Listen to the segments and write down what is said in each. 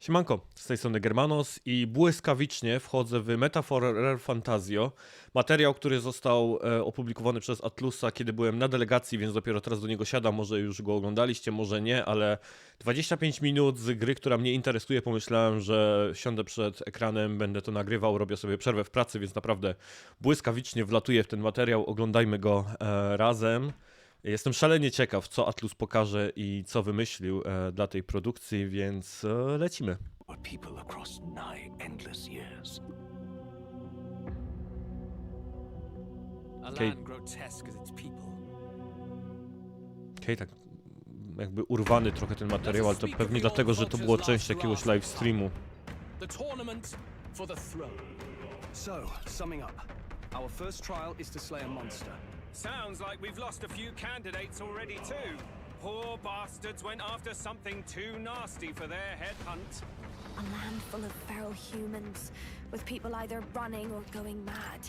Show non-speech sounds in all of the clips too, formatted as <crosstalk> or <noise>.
Siemanko, z tej strony Germanos i błyskawicznie wchodzę w Metafor Rare Fantasio. Materiał, który został e, opublikowany przez Atlusa, kiedy byłem na delegacji, więc dopiero teraz do niego siadam. Może już go oglądaliście, może nie, ale 25 minut z gry, która mnie interesuje. Pomyślałem, że siądę przed ekranem, będę to nagrywał, robię sobie przerwę w pracy, więc naprawdę błyskawicznie wlatuję w ten materiał. Oglądajmy go e, razem. Jestem szalenie ciekaw, co Atlus pokaże i co wymyślił e, dla tej produkcji, więc e, lecimy. were people across nigh endless years. A Okay. land grotesque as its people. Okej, tak jakby urwany trochę ten materiał, ale to pewnie dlatego, że to było część jakiegoś live streamu. The tournament for the throne. So, summing up, our first trial is to slay a monster. Sounds like we've lost a few candidates already, too. Poor bastards went after something too nasty for their headhunt. A land full of feral humans, with people either running or going mad.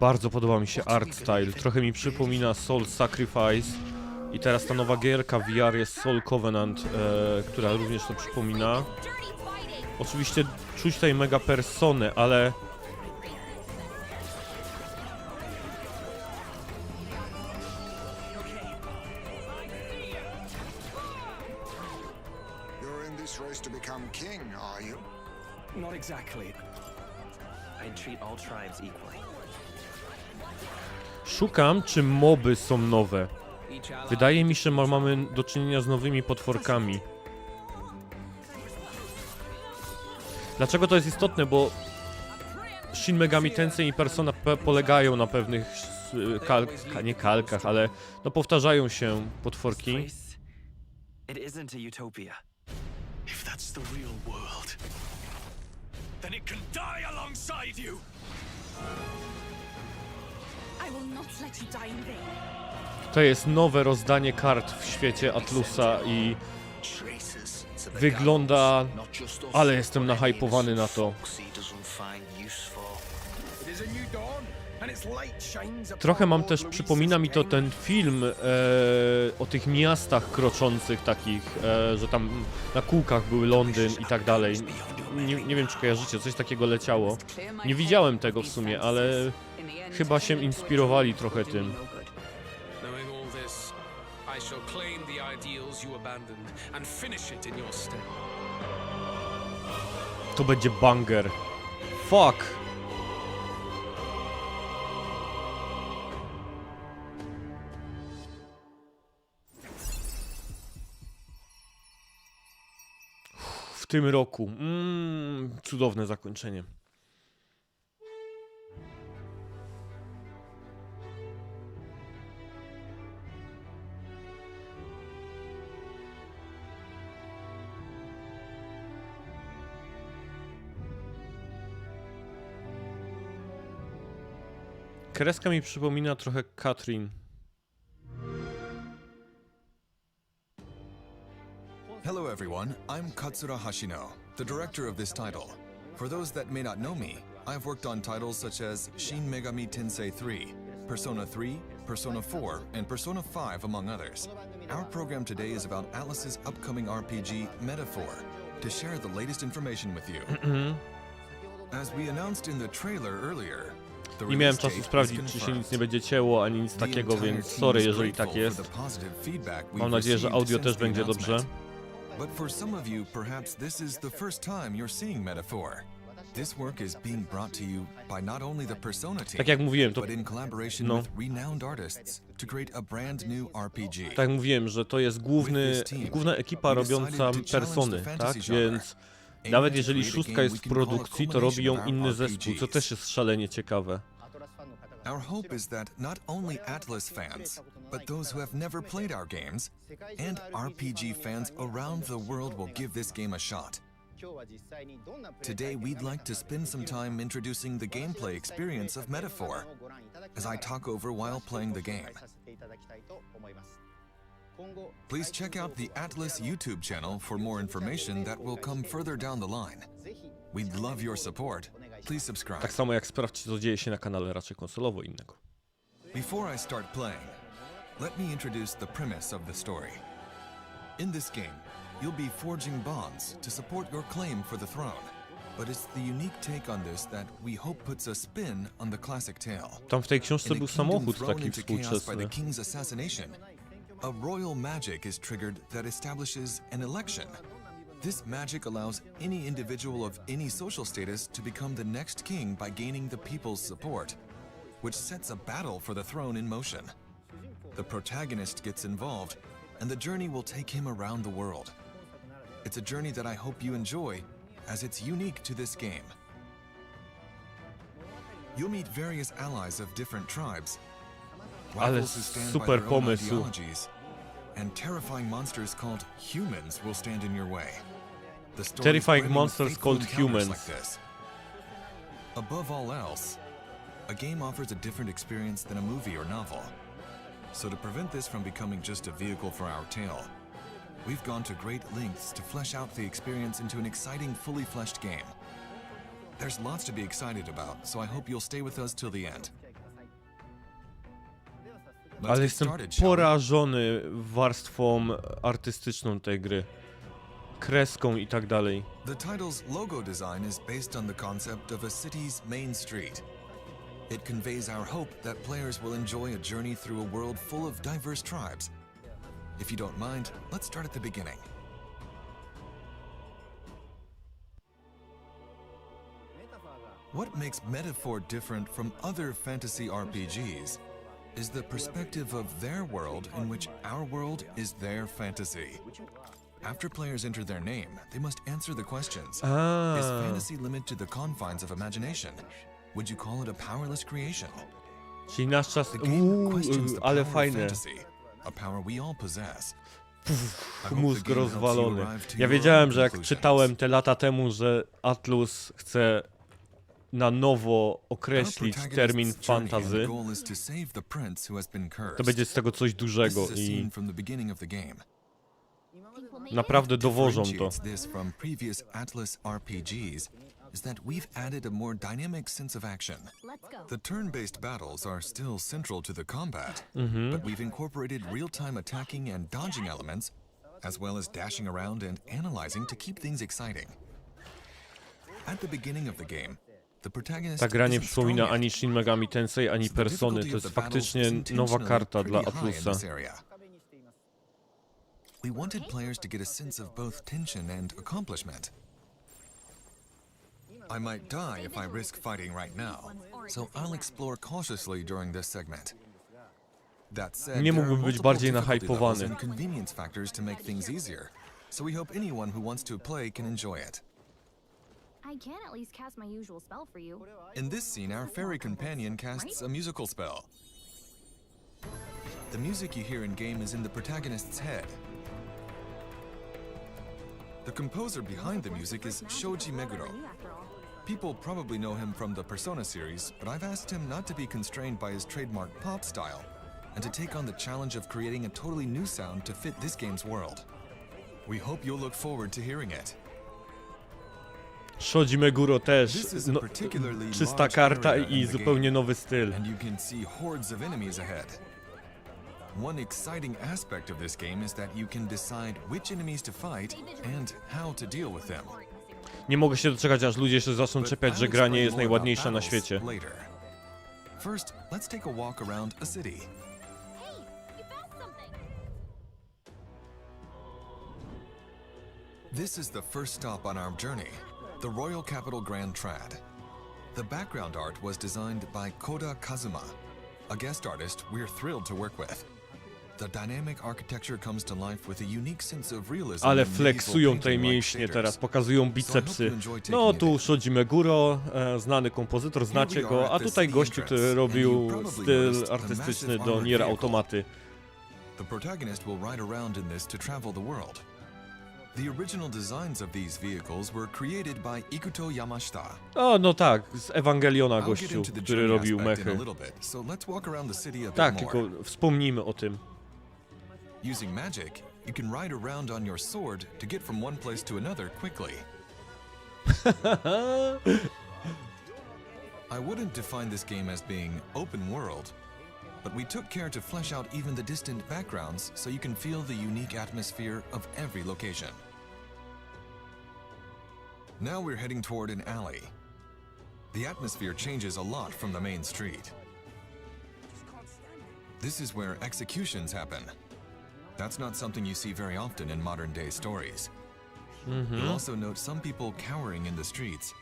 Bardzo podoba mi się art style, trochę mi przypomina Soul Sacrifice i teraz ta nowa gierka VR jest Soul Covenant, e, która również to przypomina. Oczywiście czuć tutaj mega personę, ale szukam, czy moby są nowe. Wydaje mi się, że ma- mamy do czynienia z nowymi potworkami. Dlaczego to jest istotne? Bo Shin Megami Tensei i Persona polegają na pewnych kalk, nie kalkach, ale no powtarzają się potworki. Place, it isn't a utopia. If that's the real world, then it can die alongside you! To jest nowe rozdanie kart w świecie Atlusa i wygląda... Ale jestem nahypowany na to. Trochę mam też, przypomina mi to ten film e, o tych miastach kroczących takich, e, że tam na kółkach były Londyn i tak dalej. Nie, nie wiem czy kojarzycie, coś takiego leciało. Nie widziałem tego w sumie, ale chyba się inspirowali trochę tym. Knowing all this, I shall claim the ideals you abandoned and finish it in your stead. To będzie banger. Fuck! Tym roku. Mm, cudowne zakończenie. Kreska mi przypomina trochę Katrin. Hello, everyone. I'm Katsura Hashino, the director of this title. For those that may not know me, I've worked on titles such as Shin Megami Tensei 3, Persona 3, Persona 4, and Persona 5, among others. Our program today is about Atlas's upcoming RPG, Metaphor, to share the latest information with you. As we announced in the trailer earlier, the Nie miałem release czasu date is sprawdzić, czy się nic nie będzie cięło, ani nic The takiego, entire więc team sorry, is jeżeli tak grateful jest. the positive feedback we've Mam nadzieję, że received audio since też the będzie dobrze. announcement. But for some of you, perhaps this is the first time you're seeing Metaphor. This work is being brought to you by not only the Persona team, Tak jak mówiłem, to but in collaboration no. with renowned artists to create a brand new RPG. tak jak mówiłem, że to jest główny, główna ekipa robiąca persony, tak? Więc nawet jeżeli szóstka jest w produkcji, to robi ją inny zespół, co też jest szalenie ciekawe. Our hope is that not only Atlas fans, but those who have never played our games, and RPG fans around the world will give this game a shot. Today, we'd like to spend some time introducing the gameplay experience of Metaphor as I talk over while playing the game. Please check out the Atlas YouTube channel for more information that will come further down the line. We'd love your support. Please subscribe. Tak samo jak sprawdźcie, co dzieje się na kanale raczej konsolowo innego. Before I start playing, let me introduce the premise of the story. In this game, you'll be forging bonds to support your claim for the throne. But it's the unique take on this that we hope puts a spin on the classic tale. Tam w tej książce był samochód taki into chaos by the współczesny. king's assassination, a royal magic is triggered that establishes an election. This magic allows any individual of any social status to become the next king by gaining the people's support, which sets a battle for the throne in motion. The protagonist gets involved, and the journey will take him around the world. It's a journey that I hope you enjoy, as it's unique to this game. You'll meet various allies of different tribes, ah, Ale rivals who stand by super pomysł. and terrifying monsters called humans will stand in your way. The Terrifying monsters called humans. Like this. Above all else, a game offers a different experience than a movie or novel. So to prevent this from becoming just a vehicle for our tale, we've gone to great lengths to flesh out the experience into an exciting, fully fleshed game. There's lots to be excited about, so I hope you'll stay with us till the end. Ale jestem started, shall we? porażony warstwą artystyczną tej gry. Kreską i tak dalej. The title's logo design is based on the concept of a city's main street. It conveys our hope that players will enjoy a journey through a world full of diverse tribes. If you don't mind, let's start at the beginning. What makes Metaphor different from other fantasy RPGs is the perspective of their world in which our world is their fantasy. After players enter their name, they must answer the questions. Is ah. fantasy limited to the confines of imagination? Would you call it a powerless creation? Czyli nasz czas... Uuu, ale fajne. Power we all possess. Mózg rozwalony. Ja wiedziałem, że jak czytałem te lata temu, że Atlus chce na nowo określić termin fantazy, to będzie z tego coś dużego i naprawdę dowożą to is that we've added a more dynamic sense of action. The turn-based battles are still central to the combat, Mhm. but we've incorporated real-time attacking and dodging elements, as well as dashing around and analyzing to keep things exciting. At the beginning of the game, the protagonist Ta gra nie przypomina ani Shin Megami Tensei, ani Persony. To jest faktycznie is nowa karta dla Atlusa. We wanted players to get a sense of both tension and accomplishment. I might die if I risk fighting right now, so I'll explore cautiously during this segment. That said, Nie there are mógłbym być bardziej nahypowany. convenience factors to make things easier, so we hope anyone who wants to play can enjoy it. I can at least cast my usual spell for you. In this scene, our fairy companion casts a musical spell. The music you hear in game is in the protagonist's head. The composer behind the music is Shoji Meguro. People probably know him from the Persona series, but I've asked him not to be constrained by his trademark pop style and to take on the challenge of creating a totally new sound to fit this game's world. We hope you'll look forward to hearing it. Shoji Meguro też. This is a No, particularly czysta karta i zupełnie nowy styl. and you can see hordes of enemies ahead. One exciting aspect of this game is that you can decide which enemies to fight and how to deal with them. Nie mogę się doczekać, aż ludzie się zaczną czepiać, że gra nie jest najładniejsza na świecie. Later. First, let's take a walk around a city. Hey, you found something! This is the first stop on our journey, the Royal Capital Grand Trad. The background art was designed by Koda Kazuma, a guest artist we're thrilled to work with. Ale flexują te mięśnie teraz, pokazują bicepsy. No tu Shoji Guro, e, znany kompozytor, znacie go, a tutaj gościu, który robił styl artystyczny do Nier Automaty. The original designs of these vehicles were created by Ikuto Yamashita. O, no tak, z Ewangeliona gościu, który robił mechy. Tak, tylko wspomnijmy o tym. Using magic, you can ride around on your sword to get from one place to another quickly. <laughs> I wouldn't define this game as being open world, but we took care to flesh out even the distant backgrounds so you can feel the unique atmosphere of every location. Now we're heading toward an alley. The atmosphere changes a lot from the main street. This is where executions happen. That's not something you see very often in modern day stories. Mm-hmm. You'll also note some people cowering in the streets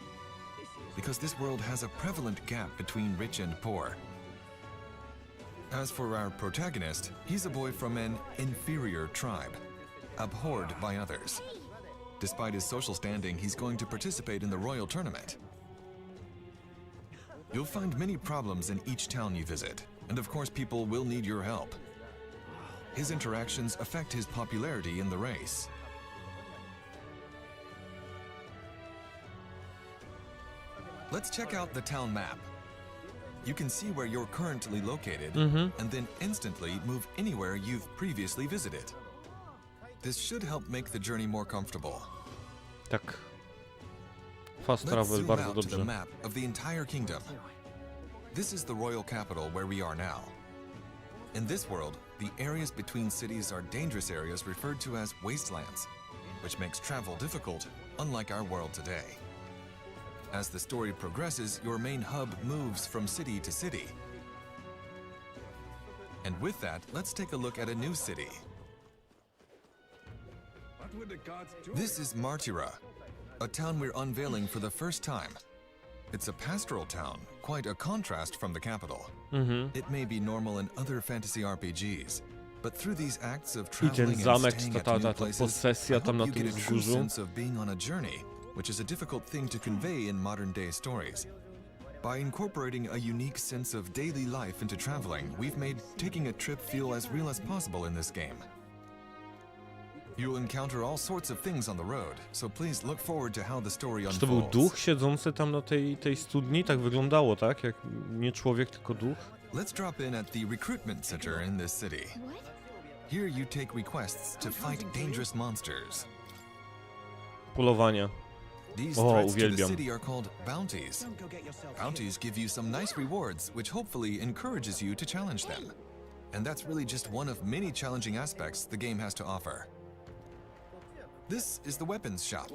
because this world has a prevalent gap between rich and poor. As for our protagonist, he's a boy from an inferior tribe, abhorred by others. Despite his social standing, he's going to participate in the royal tournament. You'll find many problems in each town you visit, and of course, people will need your help. His interactions affect his popularity in the race. Let's check out the town map. You can see where you're currently located mm-hmm. and then instantly move anywhere you've previously visited. This should help make the journey more comfortable. Tak. Fast Let's travel, zoom bardzo out to the dobrze. map of the entire kingdom. This is the royal capital where we are now. In this world, the areas between cities are dangerous areas referred to as wastelands, which makes travel difficult, unlike our world today. As the story progresses, your main hub moves from city to city. And with that, let's take a look at a new city. This is Martira, a town we're unveiling for the first time. It's a pastoral town, quite a contrast from the capital. It may be normal in other fantasy RPGs, but through these acts of traveling and staying ta, at new places, I hope you get a true sense of being on a journey, which is a difficult thing to convey in modern day stories. By incorporating a unique sense of daily life into traveling, we've made taking a trip feel as real as possible in this game. You'll encounter all sorts of things on the road, so please look forward to how the story Czy to był unfolds. duch siedzący tam na tej, tej studni? Tak wyglądało, tak? Jak nie człowiek, tylko duch? Let's drop in at the recruitment center in this city. What? Here you take requests to fight dangerous monsters. Polowania. These O, threats to the uwielbiam. city are called bounties. Bounties give you some nice rewards, which hopefully encourages you to challenge them. And that's really just one of many challenging aspects the game has to offer. This is the weapons shop.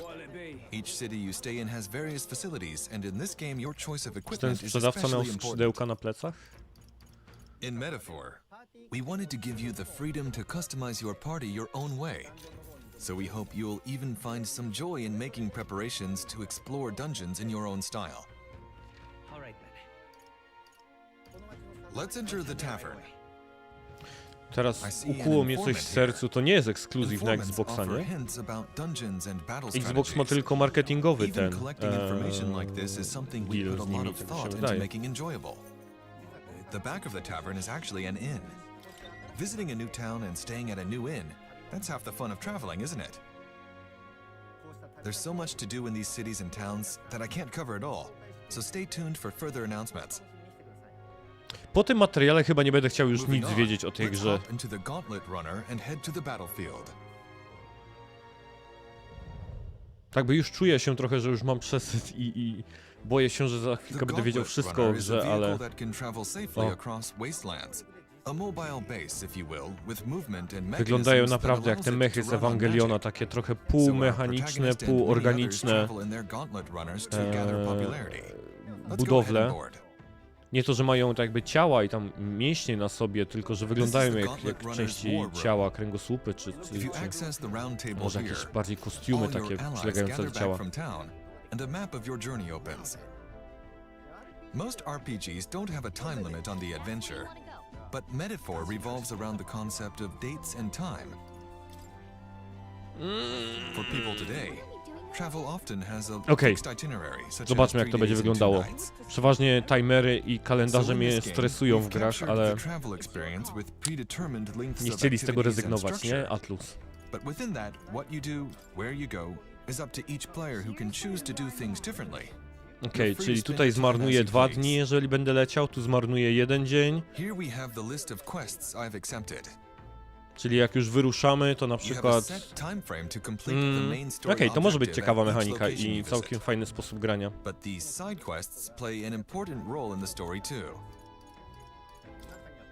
Each city you stay in has various facilities, and in this game, your choice of ten equipment is sprzedawca miał especially important. skrzydełka na plecach? In Metaphor, we wanted to give you the freedom to customize your party your own way. So we hope you'll even find some joy in making preparations to explore dungeons in your own style. All right then. Let's enter the tavern. Teraz ukuło mnie coś w sercu, to nie jest ekskluzyw na Xboxa, nie? Xbox ma tylko marketingowy ten we deal z nimi, tak mi się wydaje. making enjoyable. The back of the tavern is actually an inn. Visiting a new town and staying at a new inn, that's half the fun of traveling, isn't it? There's so much to do in these cities and towns that I can't cover it all, so stay tuned for further announcements. Po tym materiale chyba nie będę chciał już nic wiedzieć o tej grze. Tak, by już czuję się trochę, że już mam przesyt i, i boję się, że za chwilkę będę wiedział wszystko o grze, ale... O. Wyglądają naprawdę jak te mechy z Ewangeliona, takie trochę półmechaniczne, półorganiczne eee, budowle. Nie to, że mają tak jakby ciała i tam mięśnie na sobie, tylko że wyglądają jak, jak części ciała, kręgosłupy, czy, czy, czy może jakieś bardziej kostiumy takie przylegające do ciała. Most RPGs don't have a time limit on the adventure, but Metaphor revolves around the concept of dates and time. For people today, Okej. such Zobaczmy jak to będzie wyglądało. Przeważnie timery i kalendarze mnie stresują w grach, ale nie chcieli z tego rezygnować, nie? Atlus. But within that, what you do, where you go, is up to each player who can choose to do things differently. Okej, czyli tutaj zmarnuję dwa dni, jeżeli będę leciał, tu zmarnuję jeden dzień, Here we have the list of quests I've accepted. Czyli jak już wyruszamy, to na przykład... Mm, Okej, okay, to może być ciekawa mechanika i całkiem fajny sposób grania.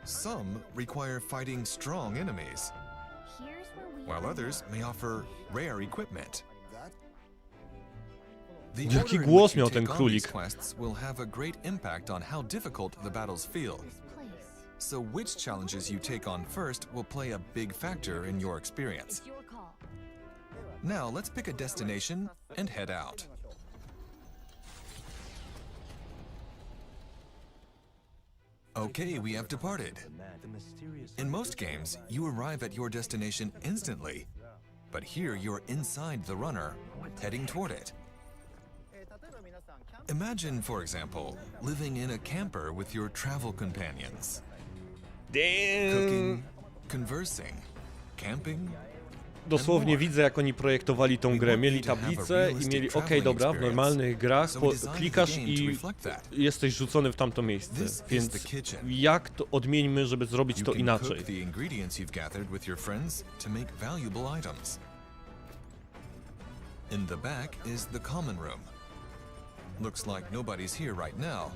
Some require fighting strong enemies, while others may offer rare equipment. Jaki głos miał ten królik? will have a great impact on how difficult the battles feel. So which challenges you take on first will play a big factor in your experience. It's your call. Now let's pick a destination and head out. Okay, we have departed. In most games, you arrive at your destination instantly, but here you're inside the runner, heading toward it. Imagine, for example, living in a camper with your travel companions, cooking, conversing, camping, Dosłownie widzę, jak oni projektowali tą grę. Mieli tablicę i mieli, okej, dobra, w normalnych grach po, klikasz i jesteś rzucony w tamto miejsce. Więc jak to odmieńmy, żeby zrobić to inaczej? cook the ingredients you've gathered with your friends to make valuable items. In the back is the common room. Looks like nobody's here right now,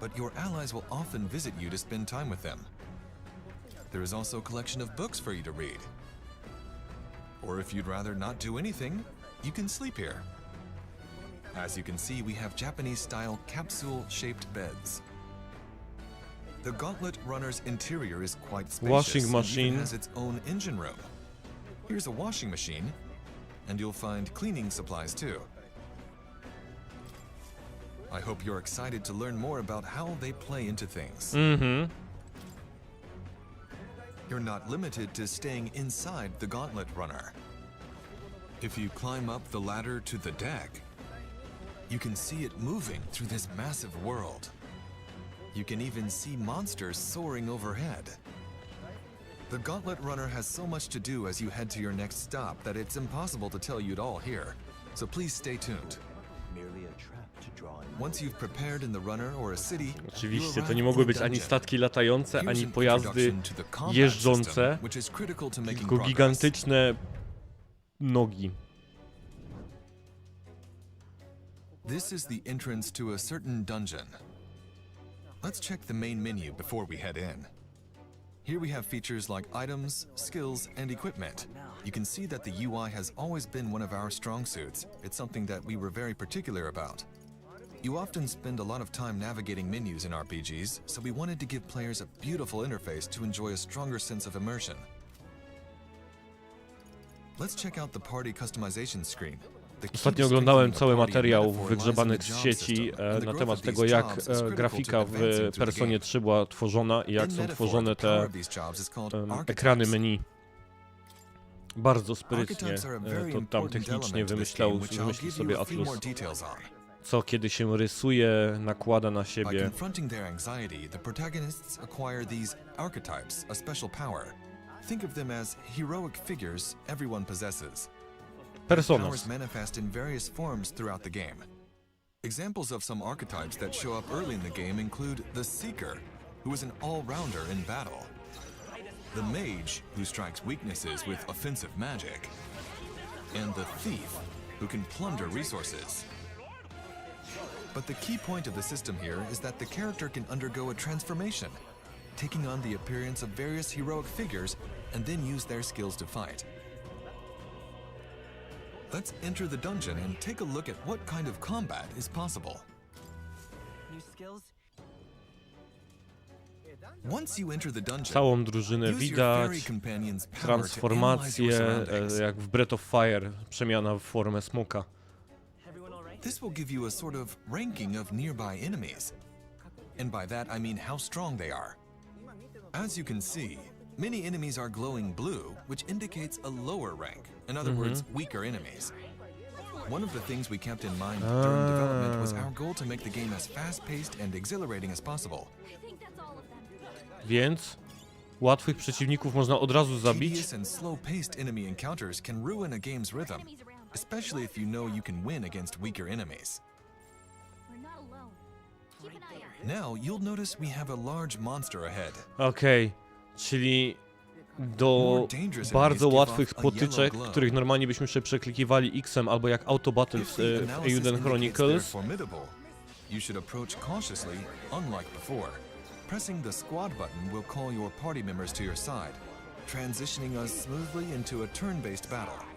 but your allies will often visit you to spend time with them. There is also a collection of books for you to read. Or if you'd rather not do anything, you can sleep here. As you can see, we have Japanese style capsule shaped beds. The Gauntlet Runner's interior is quite spacious The Washing machine. has its own engine room. Here's a washing machine, and you'll find cleaning supplies too. I hope you're excited to learn more about how they play into things. Mhm. You're not limited to staying inside the Gauntlet Runner. If you climb up the ladder to the deck, you can see it moving through this massive world. You can even see monsters soaring overhead. The Gauntlet Runner has so much to do as you head to your next stop that it's impossible to tell you it all here, so please stay tuned. Oczywiście, to nie mogły być ani statki latające, ani an pojazdy jeżdżące, tylko gigantyczne nogi. This is the entrance to a certain dungeon. Let's check the main menu before we head in. Here we have features like items, skills, and equipment. You can see that the UI has always been one of our strong suits. It's something that we were very particular about. You often spend a lot of time navigating menus in RPGs, so we wanted to give players a beautiful interface to enjoy a stronger sense of immersion. Let's check out the party customization screen. Ostatnio oglądałem cały materiał wygrzebanych z sieci e, na temat tego, jak e, grafika w Personie 3 była tworzona i jak są tworzone te ekrany menu. Bardzo sprytnie e, to tam technicznie wymyślał, wymyślił sobie Atlus. Co kiedy się rysuje, nakłada na By siebie. confronting their anxiety, the protagonists acquire these archetypes, a special power. Think of them as heroic figures everyone possesses. Powers Personas. manifest in various forms throughout the game. Examples of some archetypes that show up early in the game include the Seeker, who is an all-rounder in battle, the Mage, who strikes weaknesses with offensive magic, and the Thief, who can plunder resources. But the key point of the system here is that the character can undergo a transformation, taking on the appearance of various heroic figures and then use their skills to fight. Let's enter the dungeon and take a look at what kind of combat is possible. New skills? Once you enter the dungeon, Całą drużynę use your fairy widać, companion's power to analyze transformacje, your e, jak w Breath of Fire, przemiana w formę smoka. This will give you a sort of ranking of nearby enemies. And by that, I mean how strong they are. As you can see, many enemies are glowing blue, which indicates a lower rank. In other mm-hmm. words, weaker enemies. One of the things we kept in mind during ah. development was our goal to make the game as fast paced and exhilarating as possible. I think that's all of them. Więc łatwych przeciwników można od razu zabić. Tedious and slow paced enemy encounters can ruin a game's rhythm. Especially if you know you can win against weaker enemies. We're not alone. Keep an eye out. Now, you'll notice we have a large monster ahead. Okej, czyli do bardzo łatwych potyczek, których normalnie byśmy się przeklikiwali X-em albo jak Auto Battle w, If the w analysis Euden Chronicles, formidable, you should approach cautiously, unlike before. Pressing the squad button will call your party members to your side, transitioning us smoothly into a turn-based battle.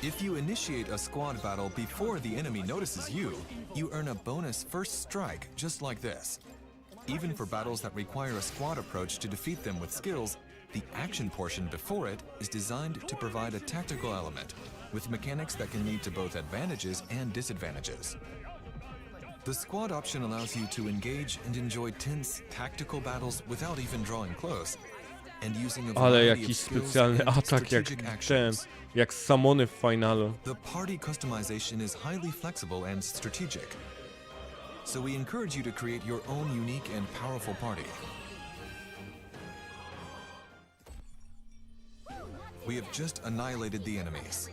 If you initiate a squad battle before the enemy notices you, you earn a bonus first strike just like this. Even for battles that require a squad approach to defeat them with skills, the action portion before it is designed to provide a tactical element, with mechanics that can lead to both advantages and disadvantages. The squad option allows you to engage and enjoy tense, tactical battles without even drawing close, Ale jakiś specjalny atak jak strategic ten, jak samony w finalu. The party customization is highly flexible and strategic. So we encourage you to create your own unique and powerful party. We have just annihilated the enemies.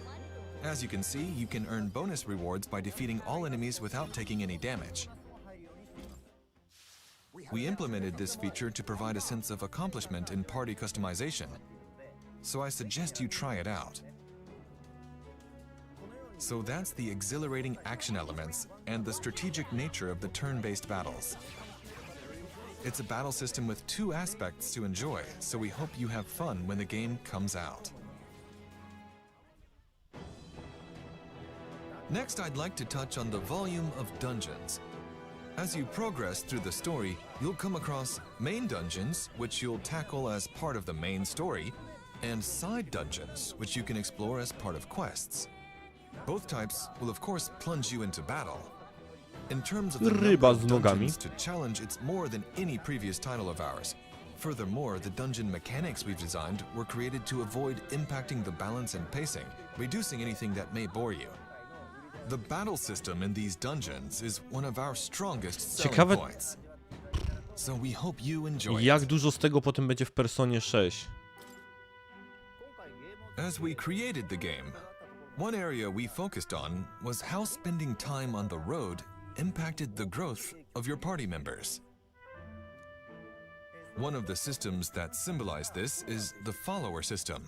As you can see, you can earn bonus rewards by defeating all enemies without taking any damage. We implemented this feature to provide a sense of accomplishment in party customization. So I suggest you try it out. So that's the exhilarating action elements and the strategic nature of the turn-based battles. It's a battle system with two aspects to enjoy, so we hope you have fun when the game comes out. Next, I'd like to touch on the volume of dungeons. As you progress through the story, you'll come across main dungeons, which you'll tackle as part of the main story, and side dungeons, which you can explore as part of quests. Both types will of course plunge you into battle. In terms of the Ryba of dungeons to challenge, it's more than any previous title of ours. Furthermore, the dungeon mechanics we've designed were created to avoid impacting the balance and pacing, reducing anything that may bore you. The battle system in these dungeons is one of our strongest Ciekawe- points. So we hope you enjoy Jak dużo z tego potem będzie w Personie 6? As we created the game, one area we focused on was how spending time on the road impacted the growth of your party members. One of the systems that symbolize this is the follower system.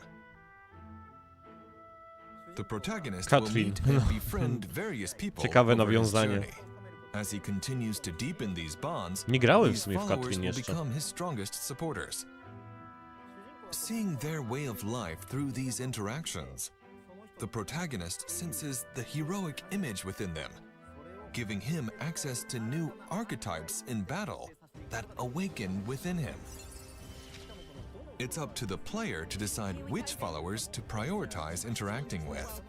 The protagonist will Katrin. meet and <laughs> befriend various people Ciekawe nawiązanie. As he continues to deepen these bonds, Nie grałem w sumie w followers Katrin will jeszcze. become his strongest supporters. Seeing their way of life through these interactions, the protagonist senses the heroic image within them, giving him access to new archetypes in battle that awaken within him. It's up to the player to decide which followers to prioritize interacting with.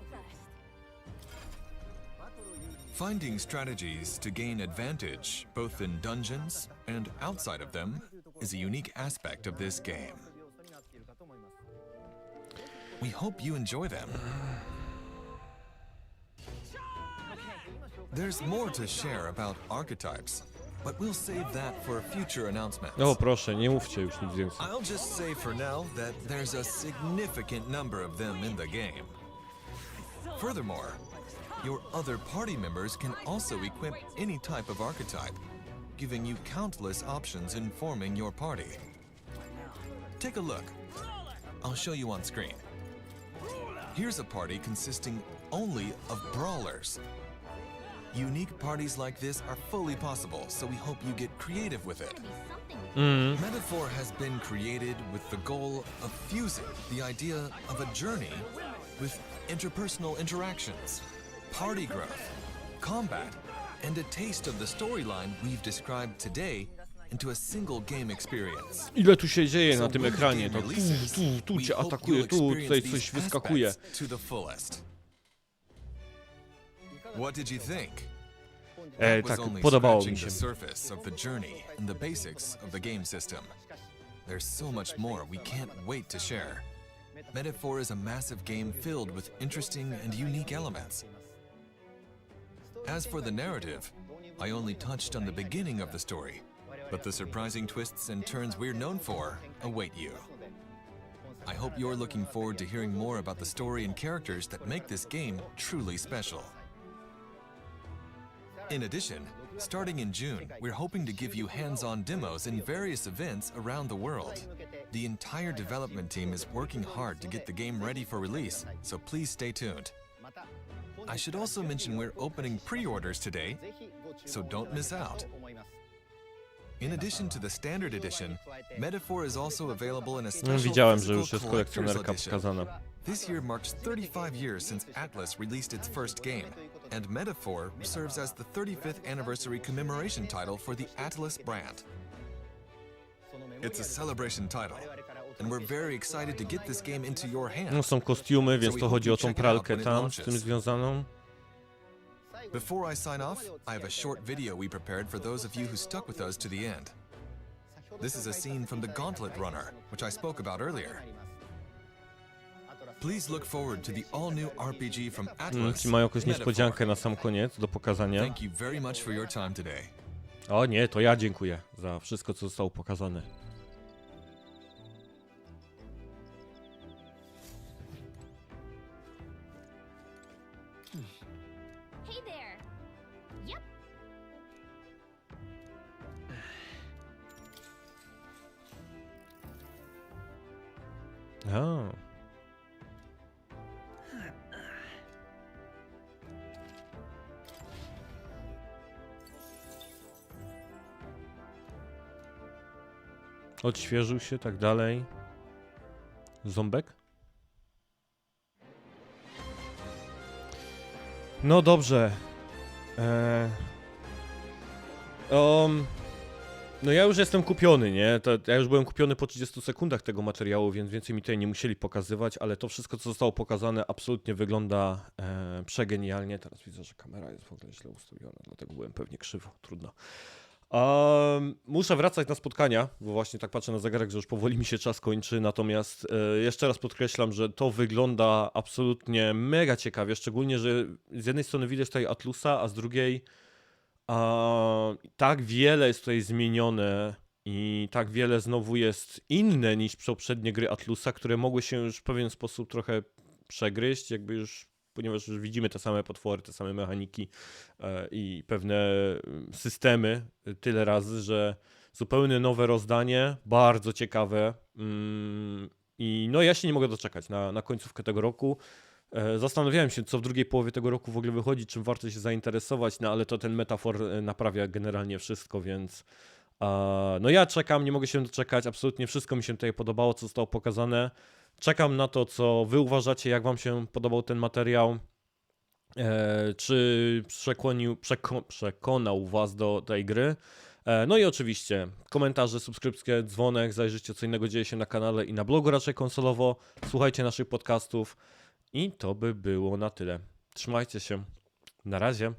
Finding strategies to gain advantage, both in dungeons and outside of them, is a unique aspect of this game. We hope you enjoy them. There's more to share about archetypes, but we'll save that for future announcements. O proszę, nie mówcie już nic więcej. I'll just say for now that there's a significant number of them in the game. Furthermore, your other party members can also equip any type of archetype, giving you countless options in forming your party. Take a look. I'll show you on screen. Here's a party consisting only of brawlers. Unique parties like this are fully possible, so we hope you get creative with it. Mm-hmm. Metaphor has been created with the goal of fusing the idea of a journey with interpersonal interactions, party growth, combat, and a taste of the storyline we've described today into a single game experience. Ile tu się dzieje na tym ekranie? game To tu, tu, tu we cię atakuje, tu, experience tutaj coś wyskakuje. To the fullest. What did you think? E, was tak, only podobało mi się. the surface of the journey and the basics of the game system. There's so much more we can't wait to share. Metaphor is a massive game filled with interesting and unique elements. As for the narrative, I only touched on the beginning of the story, but the surprising twists and turns we're known for await you. I hope you're looking forward to hearing more about the story and characters that make this game truly special. In addition, starting in June, we're hoping to give you hands on demos in various events around the world. The entire development team is working hard to get the game ready for release, so please stay tuned. I should also mention we're opening pre orders today, so don't miss out. In addition to the standard edition, Metaphor is also available in a special widziałem, że physical już jest collector's kolekcjonerka edition. pokazana. This year marks 35 years since Atlas released its first game, and Metaphor serves as the 35th anniversary commemoration title for the Atlas brand. It's a celebration title, and we're very excited to get this game into your No hands. są kostiumy, więc to chodzi o tą pralkę tam, z tym związaną. Before I sign off, I have a short video we prepared for those of you who stuck with us to the end. This is a scene from The Gauntlet Runner, which I spoke about earlier. Please look forward to the all-new RPG from Mm, Atlas. Ci mają jakąś Metaphor. niespodziankę na sam koniec do pokazania. Thank you very much for your time today. O nie, to ja dziękuję za wszystko, co zostało pokazane. Odświeżył się, tak dalej. Ząbek? No dobrze. Eee... Um, no ja już jestem kupiony, nie? To, ja już byłem kupiony po 30 sekundach tego materiału, więc więcej mi tutaj nie musieli pokazywać, ale to wszystko, co zostało pokazane, absolutnie wygląda e, przegenialnie. Teraz widzę, że kamera jest w ogóle źle ustawiona, dlatego byłem pewnie krzywo, trudno. Um, muszę wracać na spotkania, bo właśnie tak patrzę na zegarek, że już powoli mi się czas kończy, natomiast e, jeszcze raz podkreślam, że to wygląda absolutnie mega ciekawie, szczególnie, że z jednej strony widać tutaj Atlusa, a z drugiej a, tak wiele jest tutaj zmienione i tak wiele znowu jest inne niż poprzednie gry Atlusa, które mogły się już w pewien sposób trochę przegryźć, jakby już, ponieważ już widzimy te same potwory, te same mechaniki e, i pewne mm, systemy tyle razy, że zupełnie nowe rozdanie, bardzo ciekawe mm, i no ja się nie mogę doczekać na, na końcówkę tego roku. E, Zastanawiałem się, co w drugiej połowie tego roku w ogóle wychodzi, czym warto się zainteresować, no ale to ten metafor e, naprawia generalnie wszystko, więc no ja czekam, nie mogę się doczekać, absolutnie wszystko mi się tutaj podobało, co zostało pokazane. Czekam na to, co wy uważacie, jak wam się podobał ten materiał. E, czy przekłonił, przeko, przekonał was do tej gry. E, No i oczywiście komentarze, subskrypcje, dzwonek, zajrzyjcie co innego dzieje się na kanale i na blogu raczej konsolowo. Słuchajcie naszych podcastów. I to by było na tyle. Trzymajcie się. Na razie.